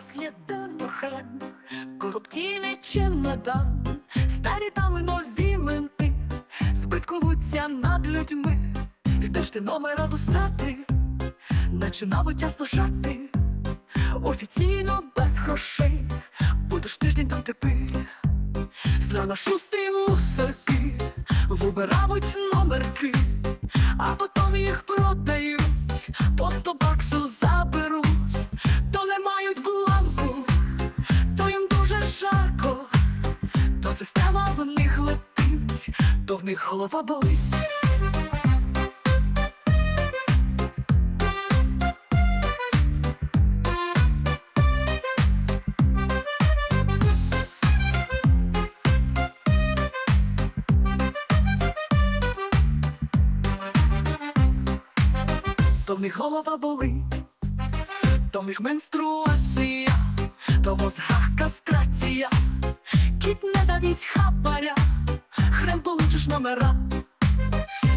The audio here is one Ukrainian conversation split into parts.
сліди махань, корупційний чемодан, старі там і нові менти, збитковуться над людьми, де ж ти номера достати, начинав тясно жати, офіційно без грошей, будеш тиждень там тепер, Зрана шустрі мусорки, вибирають номерки, а потім їх продають, по сто баксу них голова болить. то в них голова болить, то в них менструація, то в мозгах кастрація, кіт не давісь хабаря, получиш номера.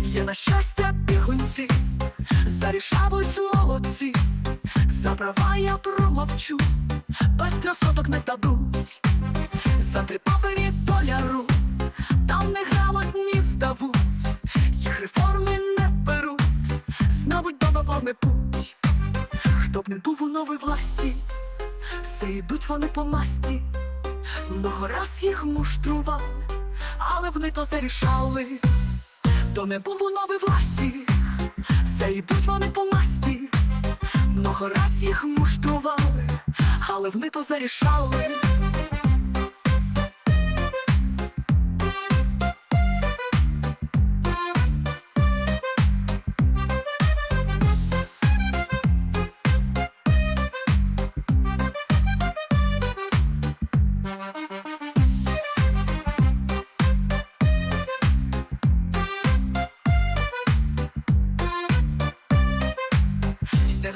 Є на щастя бігунці, зарішавуть молодці, за права я промовчу, без трьохсоток не здадуть, за три папері доляру, там неграмотні здавуть, їх реформи не беруть, знавуть до баблами путь. Хто б не був у новій власті, все йдуть вони по масті, много раз їх муштрували, але вони то зарішали. то не був у новій власті, все йдуть вони по масті, много раз їх муштрували, але вони то зарішали.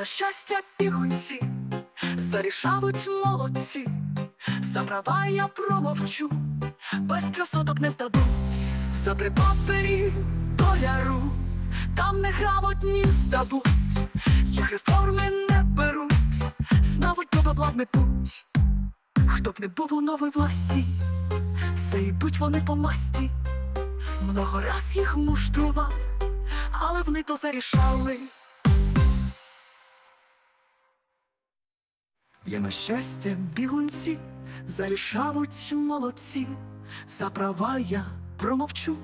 На щастя бігунці, зарішавуть молодці, за права я промовчу, без трьохсоток не здадуть, за три папері доляру, там неграмотні здадуть, їх реформи не беруть, знавуть до бабла метуть. Хто б не був у новій власті, все йдуть вони по масті, много раз їх муштрували, але вони то зарішали. На щастя бігунці, зарішавуть молодці, за права я промовчу,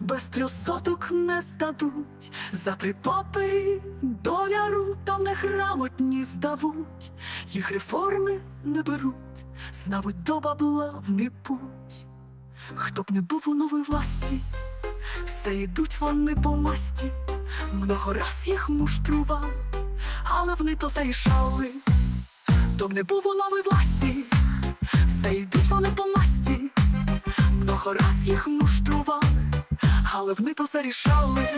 без трьохсоток не здадуть, за три папері доляру там неграмотні здавуть, їх реформи не беруть, знавуть до бабла в путь. Хто б не був у новій власті, все йдуть вони по масті, много раз їх муштрували, але вони то зарішали. Хто б не був у новій власті, все йдуть вони по масті, много раз їх муштрували, але вони то зарішали.